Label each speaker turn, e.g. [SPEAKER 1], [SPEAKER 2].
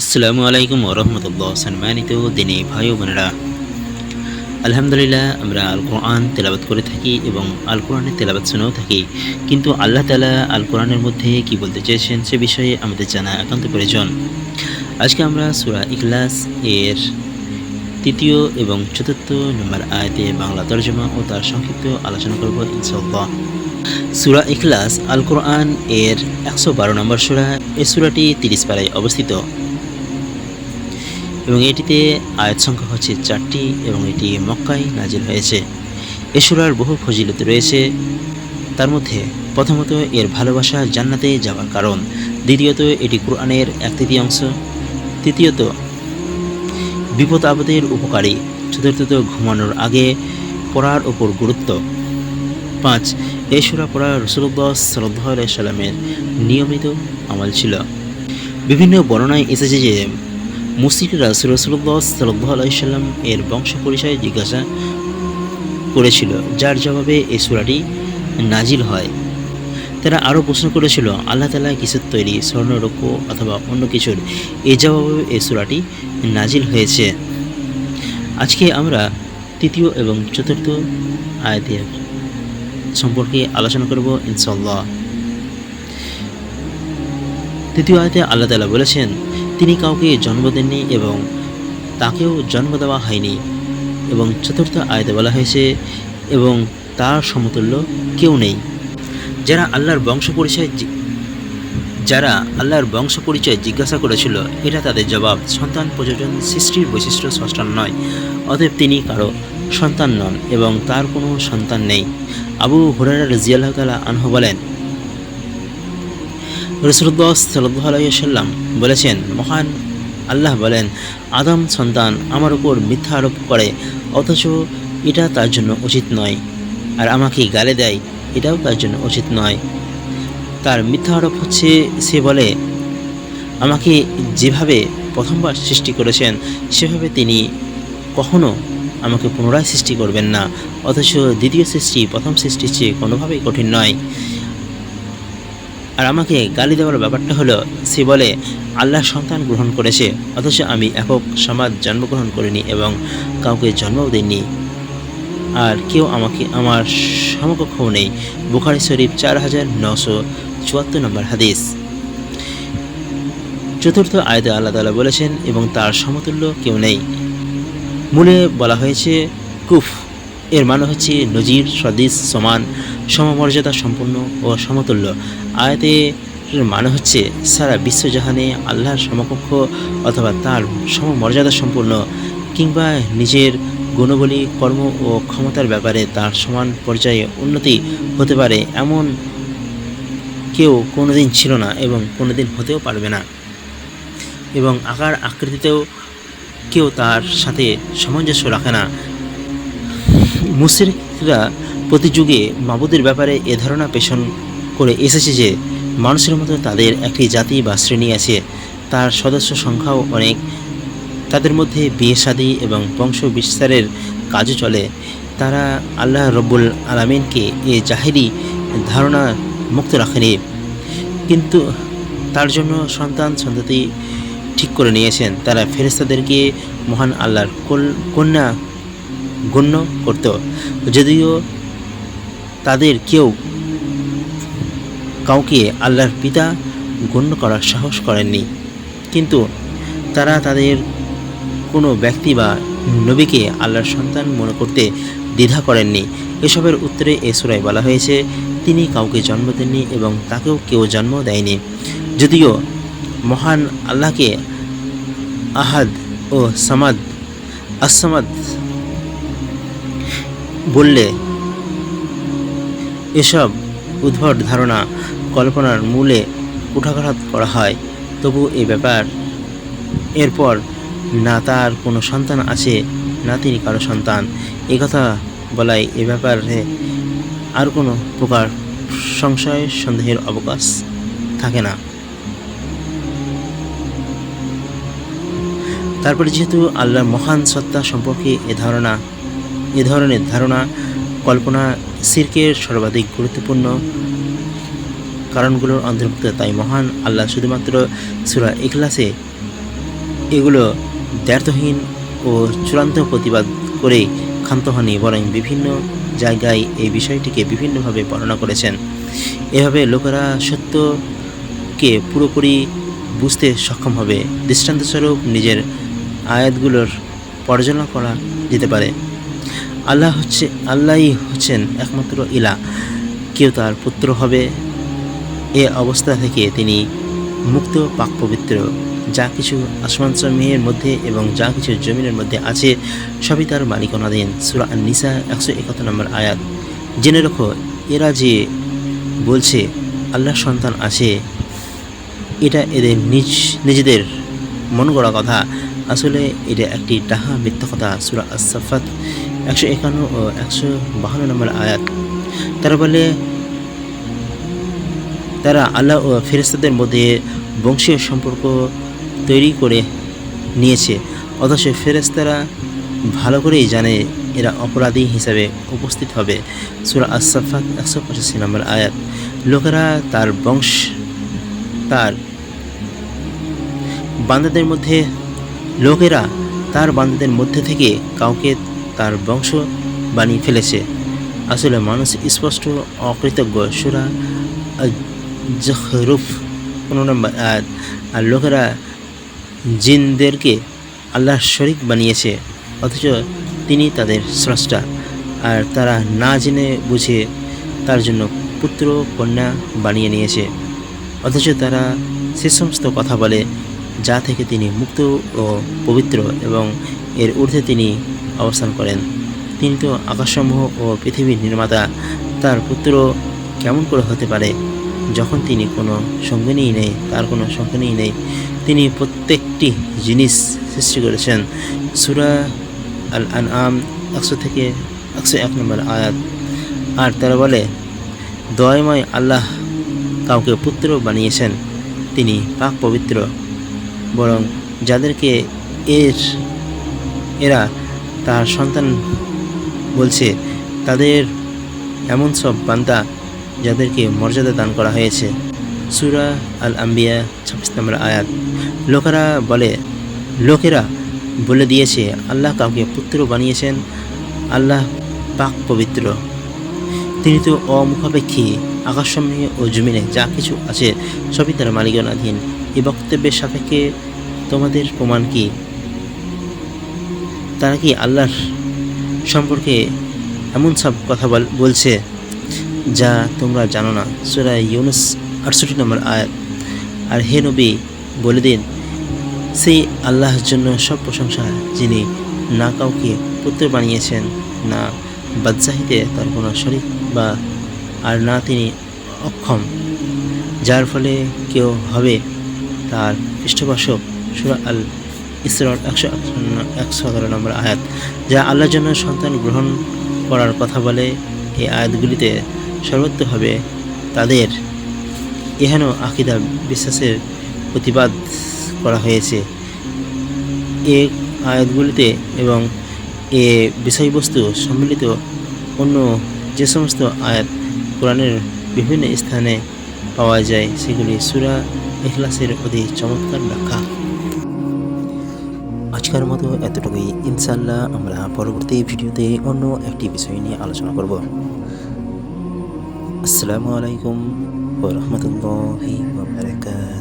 [SPEAKER 1] আসসালামু আলাইকুম ওরহমতুল্লাহ সম্মানিত দিনে ভাই ও বোনেরা, আলহামদুলিল্লাহ আমরা আল কোরআন তেলাবাত করে থাকি এবং আল কোরআনের তেলাবাত শুনেও থাকি। কিন্তু আল্লাহ তালা আল কোরআনের মধ্যে কি বলতে চেয়েছেন সে বিষয়ে আমাদের জানা একান্ত প্রয়োজন। আজকে আমরা সুরা ইখলাস এর তৃতীয় এবং চতুর্থ নম্বর আয়তে বাংলা তর্জমা ও তার সংক্ষিপ্ত আলোচনা করব ইনশাল্লাহ সুরা ইখলাস আল কোরআন এর একশো বারো নম্বর সুরা এ সুরাটি তিরিশ পাড়ায় অবস্থিত। এবং এটিতে আয়াত সংখ্যা হচ্ছে চারটি এবং এটি মক্কায় নাজিল হয়েছে। এ সুরার বহু ফজিলত রয়েছে। তার মধ্যে প্রথমত এর ভালোবাসা জান্নাতে যাওয়ার কারণ, দ্বিতীয়ত এটি কোরআনের এক তৃতীয়াংশ, তৃতীয়ত বিপদ আপদের উপকারী, চতুর্থত ঘুমানোর আগে পড়ার ওপর গুরুত্ব। পাঁচ এই সুরা পড়া রসুল্লাহ সাল্লাহ সাল্লামের নিয়মিত আমল ছিল। বিভিন্ন বর্ণনায় এসেছে যে মুসিকরা রসুল্লাহ সাল্লাহ আলাইসাল্লাম এর বংশ পরিচয় জিজ্ঞাসা করেছিল, যার জবাবে এই সুরাটি নাজিল হয়। তারা আরও প্রশ্ন করেছিল, আল্লাহ তালা কিসের তৈরি স্বর্ণরৌপ্য অথবা অন্য কিছুর, এ জবাবে এই সুরাটি নাজিল হয়েছে। আজকে আমরা তৃতীয় এবং চতুর্থ আয়াতের সম্পর্কে আলোচনা করব ইনশাল্লাহ তৃতীয় আয়তে আল্লাহ তালা বলেছেন তিনি কাউকে জন্ম দেননি এবং তাকেও জন্ম দেওয়া হয়নি এবং চতুর্থ আয়তে বলা হয়েছে, এবং তার সমতুল্য কেউ নেই। যারা আল্লাহর বংশ পরিচয় যারা আল্লাহর বংশ পরিচয় জিজ্ঞাসা করেছিল এটা তাদের জবাব, সন্তান প্রযোজন সৃষ্টির বৈশিষ্ট্য স্রষ্টান নয়। অতএব তিনি কারও সন্তান নন এবং তার কোনো সন্তান নেই। আবু হুরারা রাজিয়াল্লাহ তালা আনহু বলেন রসুল্লাহ সাল্লাহ আলাইসাল্লাম বলেছেন, মহান আল্লাহ বলেন, আদম সন্তান আমার উপর মিথ্যা আরোপ করে, অথচ এটা তার জন্য উচিত নয়। আর আমাকে গালে দেয়, এটাও তার জন্য উচিত নয়। তার মিথ্যা আরোপ হচ্ছে, সে বলে, আমাকে যেভাবে প্রথমবার সৃষ্টি করেছেন, সেভাবে তিনি কখনো আমাকে পুনরায় সৃষ্টি করবেন না। অথচ দ্বিতীয় সৃষ্টি প্রথম সৃষ্টির চেয়ে কোনোভাবেই কঠিন নয়। আর আমাকে গালি দেওয়ার ব্যাপারটা হলো, সে বলে, আল্লাহ সন্তান গ্রহণ করেছে, অথচ আমি একক সমাজ জন্মগ্রহণ করিনি এবং কাউকে জন্মও দিইনি। আর কেউ আমাকে, আমার সমকক্ষও নেই। বুখারি শরীফ চার হাজার নশো চুয়াত্তর নম্বর হাদিস। চতুর্থ আয়তে আল্লাহ তালা বলেছেন, এবং তার সমতুল্য কেউ নেই। মূলে বলা হয়েছে, কুফ। এর মানে হচ্ছে নজির, সদিস, সমান, সমমর্যাদা সম্পন্ন ও সমতুল্য। আয়াতে মানে হচ্ছে সারা বিশ্বজাহানে আল্লাহর সমকক্ষ অথবা তার সমমর্যাদা সম্পন্ন কিংবা নিজের গুণবলী, কর্ম ও ক্ষমতার ব্যাপারে তার সমান পর্যায়ে উন্নতি হতে পারে এমন কেউ কোনোদিন ছিল না এবং কোনোদিন হতেও পারবে না। এবং আকার আকৃতিতেও কেউ তার সাথে সামঞ্জস্য রাখে না। মুসরিকরা প্রতি যুগে মাবুদের ব্যাপারে এ ধারণা পেশন করে এসেছে যে, মানুষের মতো তাদের একটি জাতি বা শ্রেণি আছে। তার সদস্য সংখ্যাও অনেক। তাদের মধ্যে বিয়ে শাদী এবং বংশ বিস্তারের কাজও চলে। তারা আল্লাহ রব্বুল আলমিনকে এ জাহেরি ধারণা মুক্ত রাখেনি। কিন্তু তার জন্য সন্তান সন্ততি ঠিক করে নিয়েছেন। তারা ফেরেস্তাদেরকে মহান আল্লাহর কন্যা গণ্য করত যদিও তাদের কেউ কাউকে আল্লাহর পিতা গণ্য করার সাহস করেননি, কিন্তু তারা তাদের কোনো ব্যক্তি বা নবীকে আল্লাহর সন্তান মনে করতে দ্বিধা করেননি। এসবের উত্তরে এ সূরায় বলা হয়েছে, তিনি কাউকে জন্ম দেননি এবং তাকেও কেউ জন্ম দেয়নি। যদিও মহান আল্লাহকে আহাদ ও সামাদ আসামাদ বললে, এসব উদ্ভট ধারণা কল্পনার মূলে কুঠাঘাত করা হয়। তবু এ ব্যাপার। এরপর না তার কোনো সন্তান আছে, না তিনি কারও সন্তান। কথা বলাই এ ব্যাপারে আর কোনো প্রকার সংশয়, সন্দেহের অবকাশ থাকে না। তারপরে যেহেতু আল্লাহর মহান সত্তা সম্পর্কে এ ধারণা এ ধরনের ধারণা কল্পনা সিরকের সর্বাধিক গুরুত্বপূর্ণ কারণগুলোর অন্তর্ভুক্ত। তাই মহান আল্লাহ শুধুমাত্র সুরা ইখলাসে এগুলো দ্ব্যর্থহীন ও চূড়ান্ত প্রতিবাদ করে ক্ষান্ত হননি, বরং বিভিন্ন জায়গায় এই বিষয়টিকে বিভিন্নভাবে বর্ণনা করেছেন। এভাবে লোকেরা সত্যকে পুরোপুরি বুঝতে সক্ষম হবে। দৃষ্টান্তস্বরূপ নিজের আয়াতগুলোর পর্যালোচনা করা যেতে পারে। আল্লাহ হচ্ছে, আল্লাহই হচ্ছেন একমাত্র ইলা। কেউ তার পুত্র হবে, এ অবস্থা থেকে তিনি মুক্ত, পাক পবিত্র। যা কিছু আসমান মধ্যে এবং যা কিছু জমিনের মধ্যে আছে, সবই তার মালিকানাধীন। সুরা নিসা একশো একাত্তর নম্বর আয়াত। জেনে রাখো, এরা যে বলছে, আল্লাহর সন্তান আছে, এটা এদের নিজ, নিজেদের মন গড়া কথা। আসলে এটা একটি ডাহা মিথ্যা কথা। সুরা আসাফাত একশো একান্ন ও একশো বাহান্ন নম্বর আয়াত। তারা বলে, তারা আল্লাহ ও ফেরেস্তাদের মধ্যে বংশীয় সম্পর্ক তৈরি করে নিয়েছে, অথচ ফেরেস্তারা ভালো করেই জানে এরা অপরাধী হিসাবে উপস্থিত হবে। সুরা আসাফাত একশো পঁচাশি নম্বর আয়াত। লোকেরা তার বংশ, তার বান্দাদের মধ্যে, লোকেরা তার বান্দাদের মধ্যে থেকে কাউকে তার বংশ বানিয়ে ফেলেছে। আসলে মানুষ স্পষ্ট অকৃতজ্ঞ। সুরা জহরুফ কোনো নম্বর আর লোকেরা জিনদেরকে আল্লাহর শরিক বানিয়েছে, অথচ তিনি তাদের স্রষ্টা। আর তারা না জেনে বুঝে তার জন্য পুত্র, কন্যা বানিয়ে নিয়েছে। অথচ তারা সে সমস্ত কথা বলে, যা থেকে তিনি মুক্ত ও পবিত্র এবং এর ঊর্ধ্বে তিনি অবস্থান করেন। তিনি তো আকাশসমূহ ও পৃথিবীর নির্মাতা। তার পুত্র কেমন করে হতে পারে? যখন তিনি কোনো সঙ্গিনীই নেই, তার কোনো সঙ্গিনীই নেই। তিনি প্রত্যেকটি জিনিস সৃষ্টি করেছেন। সুরা আল আন আম একশো থেকে একশো এক নম্বর আয়াত। আর তারা বলে, দয়াময় আল্লাহ কাউকে পুত্র বানিয়েছেন। তিনি পাক পবিত্র। বরং যাদেরকে এর, এরা তার সন্তান বলছে, তাদের এমন সব বান্দা যাদেরকে মর্যাদা দান করা হয়েছে। সুরা আল আম্বিয়া ছাব্বিশ নম্বর আয়াত। লোকেরা বলে লোকেরা বলে দিয়েছে, আল্লাহ কাউকে পুত্র বানিয়েছেন, আল্লাহ পাক পবিত্র। তিনি তো অমুখাপেক্ষী আকাশসমূহে ও জমিনে যা কিছু আছে সবই তার মালিকানাধীন। এই বক্তব্যের সাপেক্ষে তোমাদের প্রমাণ কি? তারা কি আল্লাহর সম্পর্কে এমন সব কথা বলছে যা তোমরা জানো না? সুরা ইউনুস আটষট্টি নম্বর আয়াত। আর হে নবী, বলে দিন, সেই আল্লাহর জন্য সব প্রশংসা যিনি না কাউকে পুত্র বানিয়েছেন, না বাদশাহিতে তার কোনো শরিক বা, আর না তিনি অক্ষম, যার ফলে কেউ হবে তার পৃষ্ঠপোষক। সুরা আল ইসরার একশো একশো এগারো নম্বর আয়াত, যা আল্লাহর জন্য সন্তান গ্রহণ করার কথা বলে। এই আয়াতগুলিতে সর্বত্র হবে তাদের এহেন আকিদা বিশ্বাসের প্রতিবাদ করা হয়েছে। এ আয়াতগুলিতে এবং এ বিষয়বস্তু সম্মিলিত অন্য যে সমস্ত আয়াত কোরআনের বিভিন্ন স্থানে পাওয়া যায়, সেগুলি সুরা এখলাসের অতি চমৎকার ব্যাখ্যা। আজকের মতো এতটুকুই। ইনশাল্লাহ আমরা পরবর্তী ভিডিওতে অন্য একটি বিষয় নিয়ে আলোচনা করব। আসসালামু আলাইকুম ওরহমতুল্লাহি বারাকাতুহু।